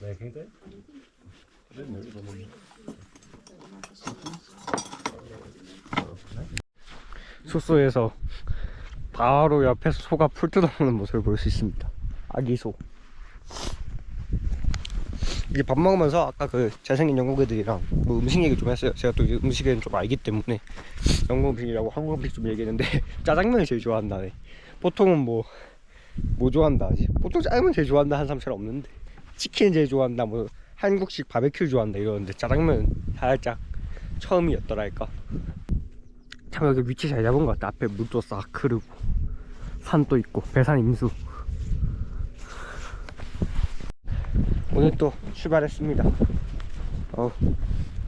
Nee, geen thee? 숙소에서 바로 옆에서 소가 풀 뜯어먹는 모습을 볼 수 있습니다. 아기 소. 이게 밥 먹으면서 아까 그 잘생긴 영국 애들이랑 뭐 음식 얘기 좀 했어요. 제가 또 이제 음식에는 좀 알기 때문에 영국 음식이라고 한국 음식 좀 얘기했는데 짜장면을 제일 좋아한다네. 보통은 뭐, 뭐 좋아한다? 보통 짜장면 제일 좋아한다 하는 사람 잘 없는데 치킨 제일 좋아한다 뭐 한국식 바베큐 좋아한다 이러는데 짜장면 살짝 처음이었더랄까. 참 여기 위치 잘 잡은 것 같아. 앞에 물도 싹 흐르고 산도 있고 배산 임수. 오늘 또 출발했습니다. 어,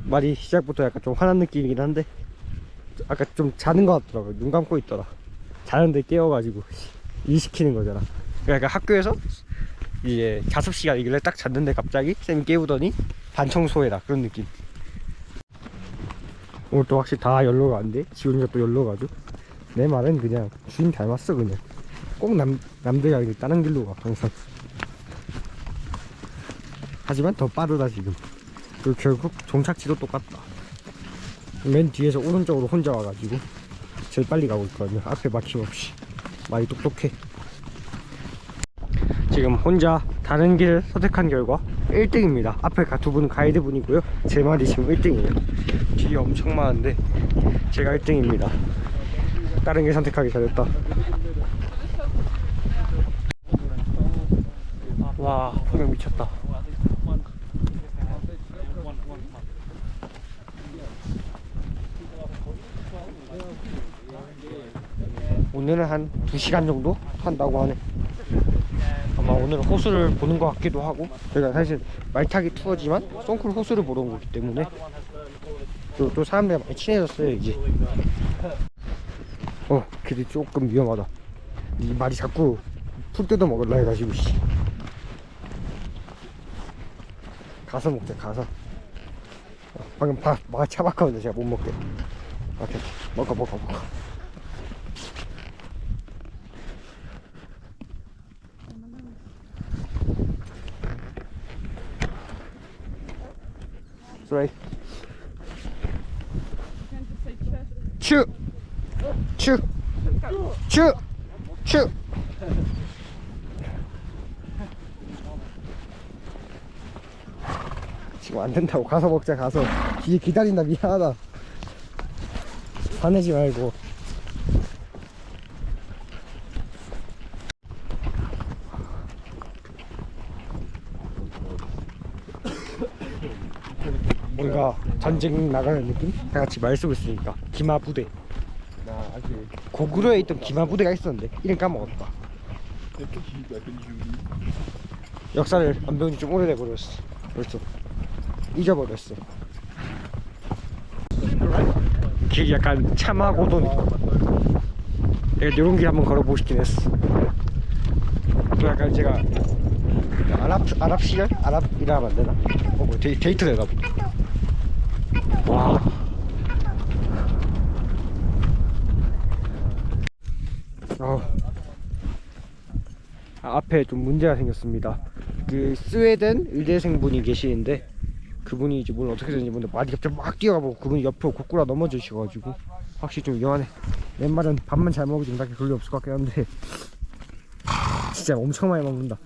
말이 시작부터 약간 좀 화난 느낌이긴 한데 아까 좀 자는 것 같더라고요. 눈 감고 있더라. 자는데 깨워가지고 일 시키는 거잖아. 그러니까 학교에서 이제 자습 시간이길래 딱 잤는데 갑자기 쌤이 깨우더니 반청소해라 그런 느낌. 오늘 또 확실히 다 연로가 안 돼. 지훈이가 또 연로가지고. 내 말은 그냥 주인 닮았어, 그냥. 꼭 남, 남들이 아니고 다른 길로 가, 항상. 하지만 더 빠르다, 지금. 그리고 결국 종착지도 똑같다. 맨 뒤에서 오른쪽으로 혼자 와가지고 제일 빨리 가고 있거든요. 앞에 막힘없이. 많이 똑똑해. 지금 혼자 다른 길을 선택한 결과 1등입니다. 앞에 가- 두 분은 가이드분이고요. 제 말이 지금 1등이에요. 뒤에 엄청 많은데 제가 1등입니다. 다른 길 선택하기 잘했다. 와, 풍경 미쳤다. 오늘은 한 2시간 정도 한다고 하네. 아마 오늘은 호수를 보는 것 같기도 하고 저희가 사실 말타기 투어지만 송쿨 호수를 보러 온 거기 때문에 또, 또 사람들이 많이 친해졌어요 이제. 어 길이 조금 위험하다. 이 말이 자꾸 풀 뜯어 먹을라 해가지고 씨. 가서 먹자 가서. 어, 방금 바, 막 차봤거든요 제가 못 먹게. 오케이 먹어 먹어 먹어 Sorry. 츄! 츄! 츄! 츄! 지금 안 된다고 가서 먹자 가서 뒤에 기다린다 미안하다 화내지 말고 뭔가 전쟁 나가는 느낌? 다 같이 말 쓰고 있으니까. 기마 부대. 고구려에 있던 기마 부대가 있었는데 이름 까먹었다. 역사를 안 배운 지좀 오래돼 버렸어. 벌써 잊어버렸어. 길이 약간 참하고도 내가 이런 길 한번 걸어보고 싶긴 했어. 또 약간 제가 아랍 아랍 시절? 아랍이라 하면 안 되나? 어, 뭐 데이, 데이트 되나 보다. 와. 어. 아, 앞에 좀 문제가 생겼습니다. 그 스웨덴 의대생 분이 계시는데 그분이 이제 뭘 어떻게 되는지 모르는데 말이 갑자기 막 뛰어가고 그분이 옆에 고꾸라 넘어지셔가지고 확실히 좀 위험하네. 내 말은 밥만 잘 먹으면 딱히 리 없을 것 같긴 한데 진짜 엄청 많이 먹는다.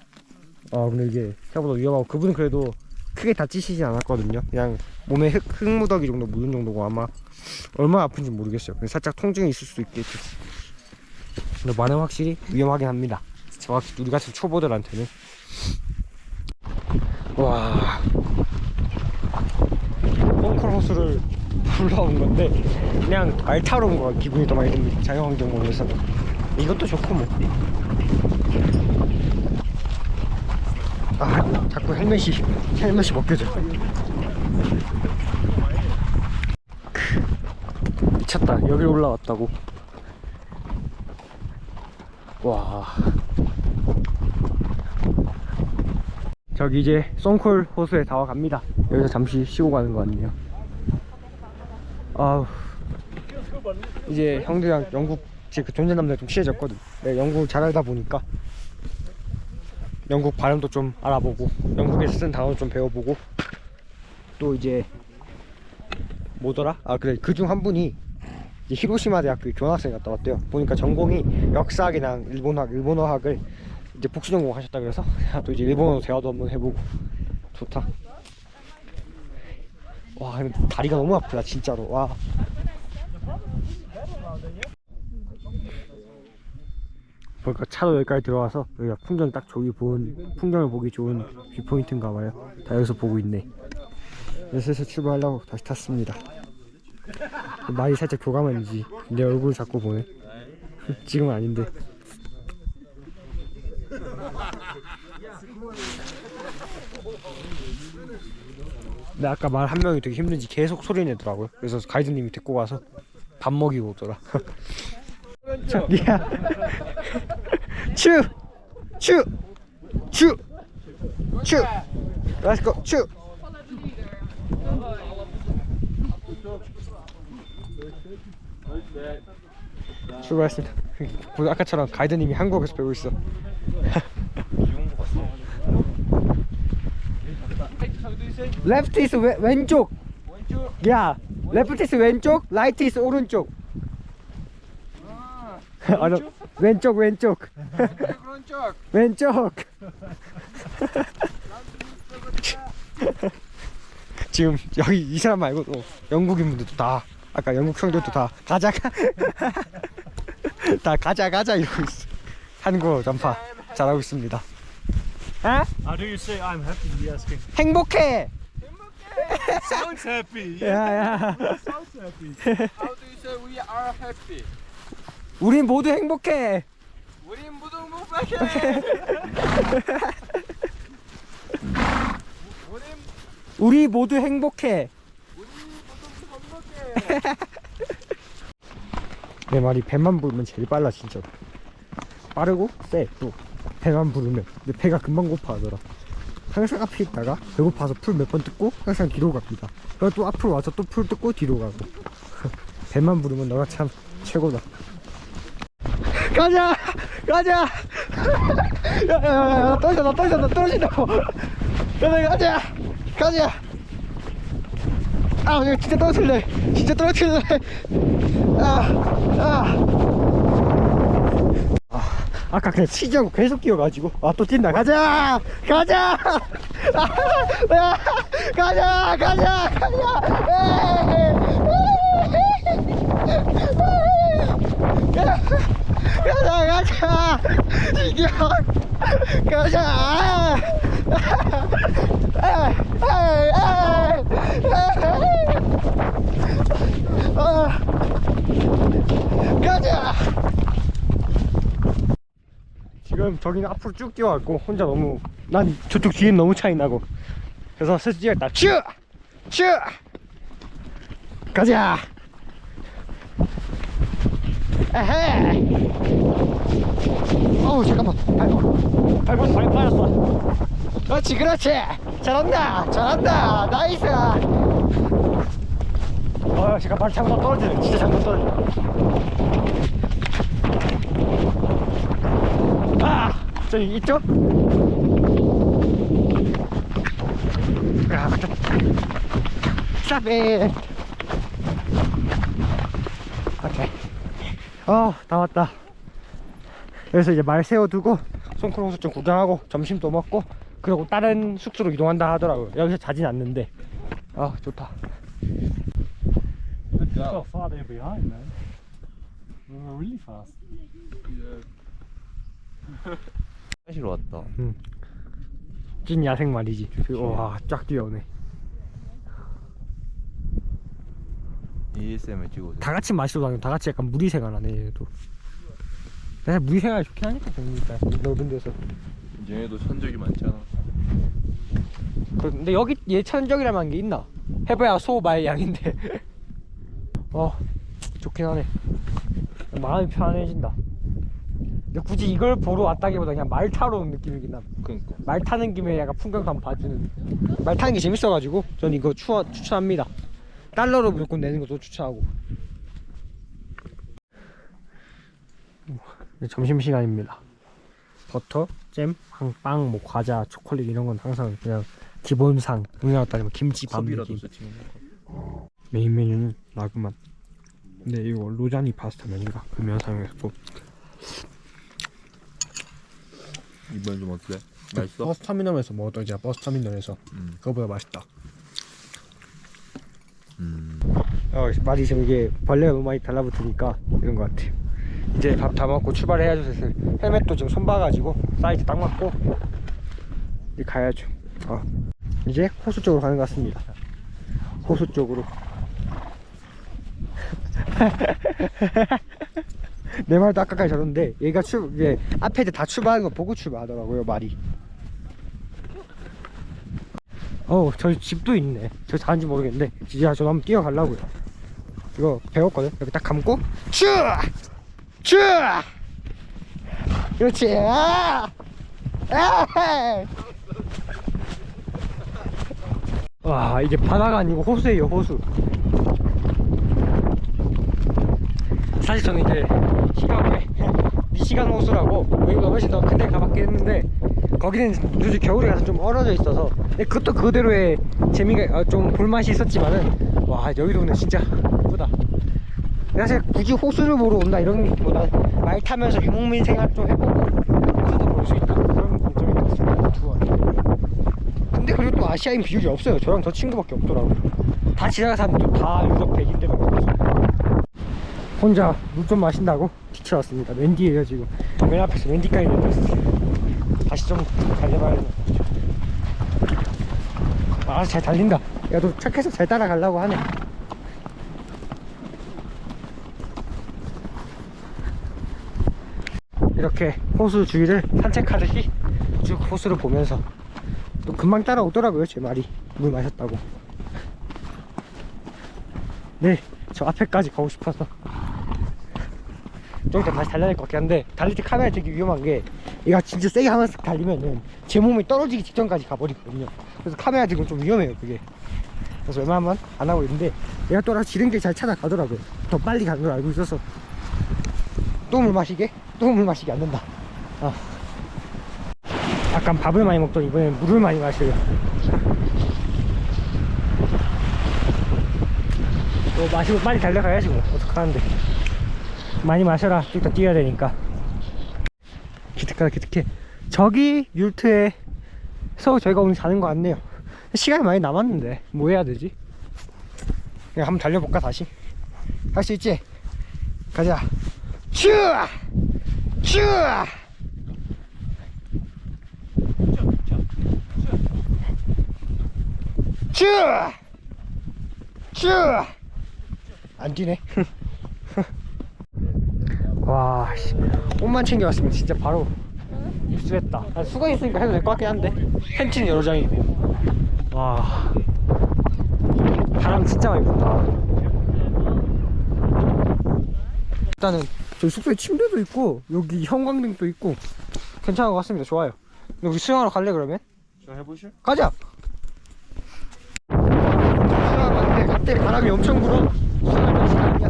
아 근데 이게 생각보다 위험하고 그분은 그래도 크게 다치시지 않았거든요. 그냥 몸에 흙, 흙무더기 정도 묻은 정도고 아마 얼마나 아픈지 모르겠어요. 살짝 통증이 있을 수도 있겠죠. 근데 말은 확실히 위험하긴 합니다. 정확히 우리 같은 초보들한테는. 와. 호수를 불러온 건데 그냥 말 타러 온거 기분이 더 많이 듭니다. 자연환경 보면서 이것도 좋고 뭐. 아, 자꾸 헬멧이 헬멧이 벗겨져. 크, 미쳤다. 여기 올라왔다고. 와. 저기 이제 송콜 호수에 다 와갑니다. 여기서 잠시 쉬고 가는 거 아니에요? 아우. 이제 형들이랑 영국 제그 존재남들 좀 친해졌거든. 내가 영국을 잘 알다 보니까 영국 발음도 좀 알아보고 영국에서 쓴 단어 좀 배워보고 또 이제 뭐더라? 아 그래 그 중 한 분이 이제 히로시마 대학교 교환학생 갔다 왔대요. 보니까 전공이 역사학이랑 일본학, 일본어학을 이제 복수 전공 하셨다 그래서 또 이제 일본어 대화도 한번 해보고 좋다. 와 다리가 너무 아프다 진짜로 와. 보니까 차로 여기까지 들어와서 여기가 풍경 딱 저기 본 풍경을 보기 좋은 뷰포인트인가 봐요. 다 여기서 보고 있네. 슬슬 출발하려고 다시 탔습니다. 말이 살짝 교감한지 내 얼굴 자꾸 보네. 지금은 아닌데. 근데 아까 말 한 명이 되게 힘든지 계속 소리 내더라고요. 그래서 가이드님이 데리고 가서 밥 먹이고 오더라. 저기야. 추! 추! 추! 추! Let's go! 추! 출발했습니다. 뭐 아까처럼 가이드님이 한국에서 배우고 있어. Left is 왼, 왼쪽. 야, left is 왼쪽, right is 오른쪽. 아, 너, 왼쪽 왼쪽 왼쪽 지금 여기 이 사람 말고도 영국인 분들도 다 아까 영국 형들도 다 가자 가- 다 가자 가자 이러고 있어 한국어 전파 잘하고 있습니다 에? How do you say I'm happy? He asking. 행복해 Sounds happy. 야야 Sounds happy. How do you say we are happy? 우린 모두 행복해. 우린 모두 행복해. 우린 우리 모두 행복해. 우리 모두 행복해. 내 말이 배만 부르면 제일 빨라 진짜. 빠르고 세또. 배만 부르면. 근데 배가 금방 고파하더라. 항상 앞에 있다가 배고파서 풀 몇 번 뜯고 항상 뒤로 갑니다. 그리고 또 앞으로 와서 또 풀 뜯고 뒤로 가고. 배만 부르면 너가 참 최고다 가자 가자. 야야야 떨어진다 떨어진다 떨어진다고 가자 가자. 가자 아 진짜 떨어질래. 진짜 떨어질래. 아, 아. 아까 그냥 치자고 계속 뛰어가지고. 아 또 뛴다. 가자 가자. 아, 아, 가자 가자 가자 가자 가자 이겨 가자 아, 아, 아, 아, 아. 가자! 지금 저기는 앞으로 쭉 뛰어갔고 혼자 너무 난 저쪽 뒤에 너무 차이 나고 그래서 슬슬 뛰었다 슈! 슈! 가자! 에헤! 어우 잠깐만. 발목. 발목 발목 빠졌어. 그렇지 그렇지. 잘한다 잘한다. 나이스. 어 잠깐 발 잘못 떨어지네. 진짜 잘못 떨어져 아 저기 있죠? 아 맞다. Stop it 오케이 어다 왔다. 그래서 이제 말 세워두고 송크롱수 좀 구경하고 점심도 먹고 그리고 다른 숙소로 이동한다 하더라고요. 여기서 자진 않는데. 아 좋다. So far they're behind, man. We were really fast. 화장실로 왔다. 찐 야생 말이지. 와 쫙 뛰어오네 ASMR 찍어줘. 다 같이 마시러 다니고 다 같이 약간 무리 생활 하네 얘도 내가 무리 생활 좋긴 하니까 재밌다 넓은 데서 얘네도 천적이 많잖아. 그- 근데 여기 얘 천적이라는 게 있나 해봐야 소 말 양인데 어 좋긴 하네 마음이 편해진다 근데 굳이 이걸 보러 왔다기보다 그냥 말 타러 온 느낌이긴 함. 그러니까. 말 타는 김에 약간 풍경도 한번 봐주는 말 타는 게 재밌어가지고 전 이거 추, 추천합니다 달러로 무조건 내는 것도 추천하고 점심시간입니다 버터, 잼, 빵, 빵, 뭐 과자, 초콜릿 이런 건 항상 그냥 기본상. 우리나라 따지면 김치, 밥, 컵이라도 느낌. 세팅해 놓을까? 메인 메뉴는 라그만. 근데 이거 로자니 파스타 면인가 그 면 사용했고 이번엔 좀 어때? 맛있어? 버스 터미널에서 먹었던 이제 버스 터미널에서 음. 그거보다 맛있다. 음. 어, 말이 지금 이게 벌레가 너무 많이 달라붙으니까 이런 것 같아요. 이제 밥 다 먹고 출발해야죠 슬슬. 헬멧도 지금 손봐가지고 사이즈 딱 맞고 이제 가야죠. 어. 이제 호수 쪽으로 가는 것 같습니다. 호수 쪽으로. 내 말도 아까까지 저런데 얘가 출 이게 앞에 다 출발하는 거 보고 출발하더라고요 말이. 어, 저기 집도 있네. 저 자는지 모르겠는데, 진짜 저도 한번 뛰어가려고요. 이거 배웠거든? 여기 딱 감고, 쭈! 쭈! 그렇지. 아! 아! 와, 이게 바다가 아니고 호수예요, 호수. 사실 저는 이제 시카고에 미시간 호수라고 여기보다 훨씬 더 큰데 가봤겠는데 거기는 요즘 겨울에 가서 좀 얼어져 있어서 근데 그것도 그대로의 재미가 어, 좀 볼맛이 있었지만은 와 근데 진짜 예쁘다. 사실 굳이 호수를 보러 온다 이런 것보다 말 타면서 유목민 생활 좀 해보고 호수도 볼 수 있다. 그런 관점이 있습니다 좋아요 근데 그리고 또 아시아인 비율이 없어요. 저랑 저 친구밖에 없더라고요. 다 지나가 사람들 다 유럽 백인들밖에 없어요. 혼자 물 좀 마신다고? 뒤쳐왔습니다. 웬디예요 지금. 맨 앞에서 웬디까지 내렸어요. 다시 좀 달려봐야 되나. 아, 잘 달린다. 야, 너 착해서 잘 따라가려고 하네. 이렇게 호수 주위를 산책하듯이 쭉 호수를 보면서 또 금방 따라오더라고요, 제 말이. 물 마셨다고. 네, 저 앞에까지 가고 싶어서. 좀 이따 다시 달려야 될 것 같긴 한데 달릴 때 카메라 되게 위험한 게 얘가 진짜 세게 하면서 달리면은 제 몸이 떨어지기 직전까지 가버리거든요. 그래서 카메라 들고 좀 위험해요 그게. 그래서 웬만하면 안 하고 있는데 얘가 또 알아서 지름길 잘 찾아가더라고요. 더 빨리 가는 걸 알고 있어서. 또 물 마시게? 또 물 마시게 안 된다. 아. 약간 밥을 많이 먹더니 이번엔 물을 많이 마셔요. 뭐 마시고 빨리 달려가야지 뭐. 어떡하는데 많이 마셔라 좀더 뛰어야 되니까 기특하다 기특해 저기 율트에 서 저희가 오늘 자는 거 같네요 시간이 많이 남았는데 뭐 해야 되지? 그냥 한번 달려볼까 다시? 할 수 있지? 가자 슈! 슈! 슈! 슈! 안 뛰네 와, 씨. 옷만 챙겨왔으면 진짜 바로 입수했다. 아, 수건 있으니까 해도 될 것 같긴 한데. 팬티는 여러 장이고. 와. 바람 진짜 많이 분다. 일단은 저기 숙소에 침대도 있고, 여기 형광등도 있고, 괜찮은 것 같습니다. 좋아요. 근데 우리 수영하러 갈래, 그러면? 저 해보실? 가자! 수영하는데 갑자기 바람이 엄청 불어. 수영할 시간이야.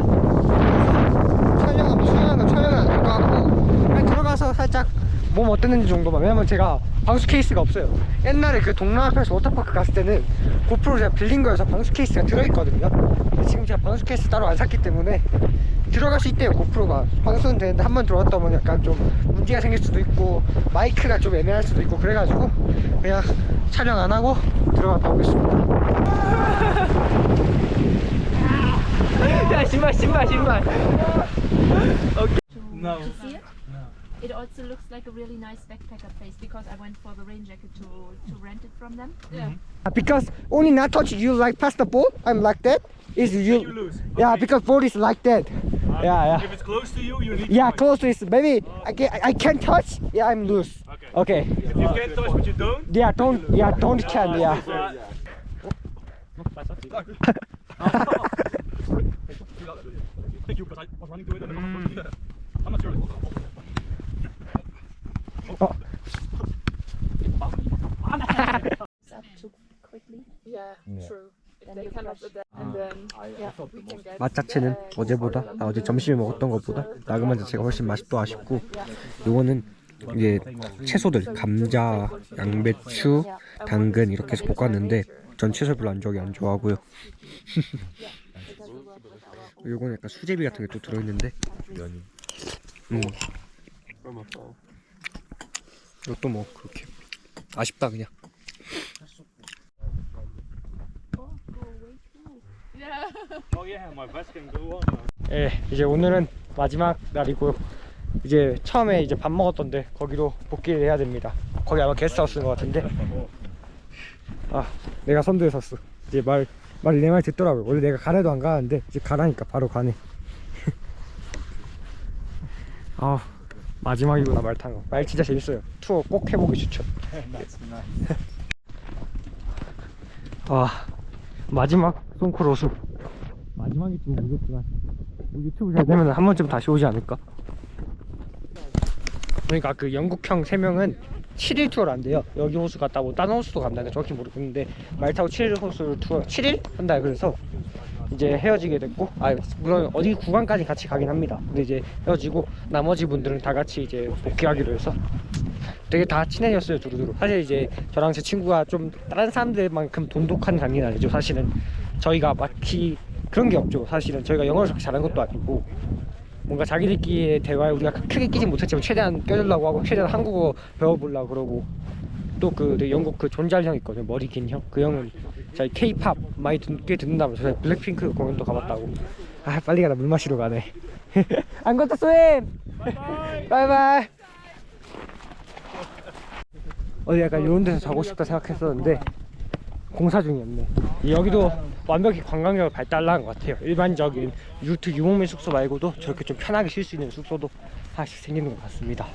촬영하면 수영하는 촬영은 안 될 것 같고 그냥 들어가서 살짝 몸 어땠는지 정도만. 왜냐면 제가 방수 케이스가 없어요. 옛날에 그 동남아에서 워터파크 갔을 때는 고프로 제가 빌린 거여서 방수 케이스가 들어있거든요. 근데 지금 제가 방수 케이스 따로 안 샀기 때문에 들어갈 수 있대요 고프로가. 방수는 되는데 한 번 들어갔다 보면 약간 좀 문제가 생길 수도 있고 마이크가 좀 애매할 수도 있고 그래가지고 그냥 촬영 안 하고 들어갔다 오겠습니다. 야 신발 신발 신발. see it. It also looks like a really nice backpacker place because I went for the rain jacket to, to rent it from them. Yeah. because only not touch you like pass the ball I'm like that is you, you lose. yeah Okay. because ball is like that Uh, yeah, yeah. If it's close to you, you need yeah to close to it maybe I can I can touch yeah I'm loose Okay. okay If you can touch but you don't. yeah don't yeah don't can yeah Thank you, but I was running to it and I'm not sure. 어, up too quickly. Yeah, true. If they cannot adapt, and then yeah, we can get 맛 자체는 어제보다 아, 어제 점심에 먹었던 것보다 나그만 자체가 훨씬 맛이 또 아쉽고 요거는 이제 채소들 감자, 양배추, 당근 이렇게 해서 볶았는데 전 채소 별로 안 좋아하게 안 좋아하고요. 요건 약간 수제비 같은 게 또 들어있는데. 면이. 음. 이것도 뭐 그렇게 아쉽다 그냥. 예, 이제 오늘은 마지막 날이고 이제 처음에 이제 밥 먹었던데 거기로 복귀를 해야 됩니다. 거기 아마 게스트하우스인 것 같은데. 아, 내가 선두에 섰어. 이제 말 말이 내 말 듣더라고요. 원래 내가 가래도 안 가는데 이제 가라니까 바로 가네. 아, 마지막이구나 말 타는 거. 말 진짜 재밌어요. 투어 꼭 해보기 추천. 아, 마지막 송콜 호수. 마지막이 좀 모르겠지만 뭐 유튜브 잘 되면 한 번쯤 다시 오지 않을까? 그러니까 그 영국형 3명은 7일 투어를 한대요 여기 호수 갔다 뭐 다른 호수도 간다는데 정확히 모르겠는데 말 타고 7일 호수를 투어 7일 한다 그래서 이제 헤어지게 됐고 아 물론 어디 구간까지 같이 가긴 합니다. 근데 이제 헤어지고 나머지 분들은 다 같이 이제 복귀하기로 해서 되게 다 친해졌어요 두루두루. 사실 이제 저랑 제 친구가 좀 다른 사람들만큼 돈독한 관계는 아니죠. 사실은 저희가 막히 그런 게 없죠. 사실은 저희가 영어를 그렇게 잘하는 것도 아니고 뭔가 자기들끼리의 대화에 우리가 크게 끼진 못했지만 최대한 껴주려고 하고 최대한 한국어 배워보려고 그러고 또 그 영국 그 존잘 형 있거든요. 머리 긴 형. 그 형은 저희 케이팝 많이 듣, 꽤 듣는다면서 저희 블랙핑크 공연도 가봤다고. 아 빨리 가라. 물 마시러 가네. 안 걷다 쏘임 바이바이! 어디 약간 이런 데서 자고 싶다 생각했었는데 공사 중이었네. 여기도 완벽히 관광객을 발달한 것 같아요. 일반적인 루트 유목민 숙소 말고도 저렇게 좀 편하게 쉴 수 있는 숙소도 하나씩 생기는 것 같습니다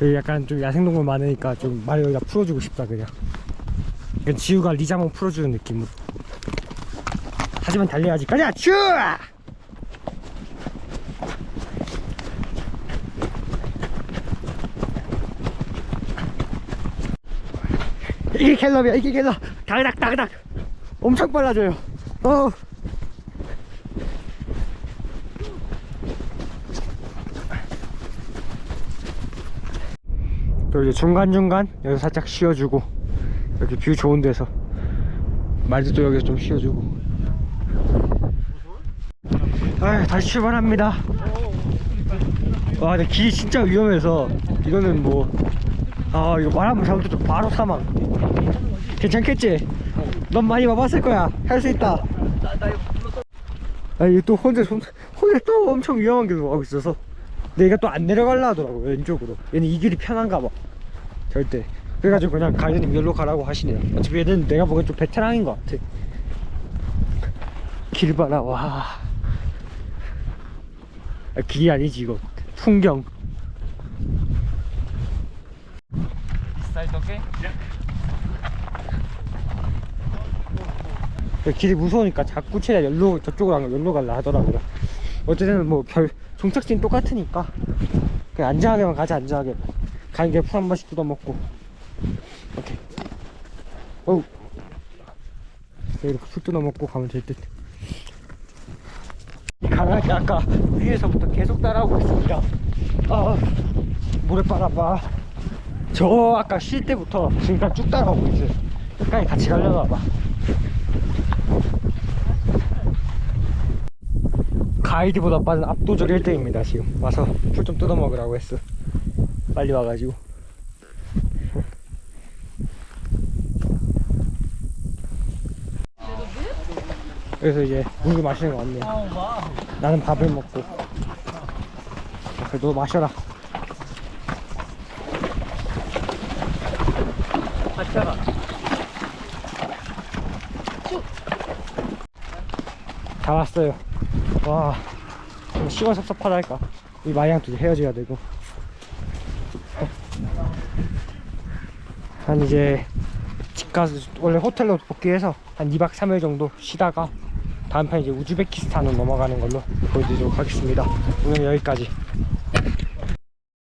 저희 약간 좀 야생동물 많으니까 좀 말 여기다 풀어주고 싶다 그냥. 지우가 리자몽 풀어주는 느낌으로. 하지만 달려야지. 가자! 슈! 이게 갤럽이야 이게 갤럽 다그닥 다그닥. 엄청 빨라져요. 어 또 이제 중간중간 여기 살짝 쉬어주고 여기 뷰 좋은 데서 말도 또 여기서 좀 쉬어주고. 아 다시 출발합니다. 와 근데 길이 진짜 위험해서 이거는 뭐 아 이거 말하면 잘못해도 바로 사망. 괜찮겠지? 넌 많이 와봤을 거야. 할 수 있다. 아 이게 또 혼자, 혼자 또 엄청 위험한 길로 가고 있어서 근데 얘가 또 안 내려갈라 하더라고 왼쪽으로. 얘는 이 길이 편한가 봐. 절대. 그래가지고 그냥 가이드님 여기로 가라고 하시네요. 어차피 얘는 내가 보기엔 좀 베테랑인 것 같아. 길 봐라 와. 아, 길이 아니지 이거. 풍경. 그 길이 무서우니까 자꾸 최대한 열로 저쪽으로 안 열로 갈라 하더라고요. 어쨌든 뭐별 종착지는 똑같으니까 그냥 안전하게만 가자 안전하게. 가는 길에 풀한 번씩 뜯어먹고. 오케이. 어우. 네, 이렇게 풀 뜯어먹고 가면 될듯. 강아지 아까 위에서부터 계속 따라오고 있습니다. 아 모래바람 봐저 아까 쉴 때부터 지금까지 쭉 따라오고 있어요. 끝까지 같이 가려나 봐 가이드보다 빠른 압도적 1등입니다 지금. 와서 풀 좀 뜯어 먹으라고 했어. 빨리 와가지고. 그래서 이제 물을 마시는 거 같네 나는 밥을 먹고. 그래 너 마셔라. 다 왔어요 와 좀 시원 섭섭하달까? 이 마이랑 둘이 헤어져야 되고. 한 이제 집 가서 원래 호텔로 복귀해서 한 2박 3일 정도 쉬다가 다음 편 이제 우즈베키스탄으로 넘어가는 걸로 보여드리도록 하겠습니다. 오늘 여기까지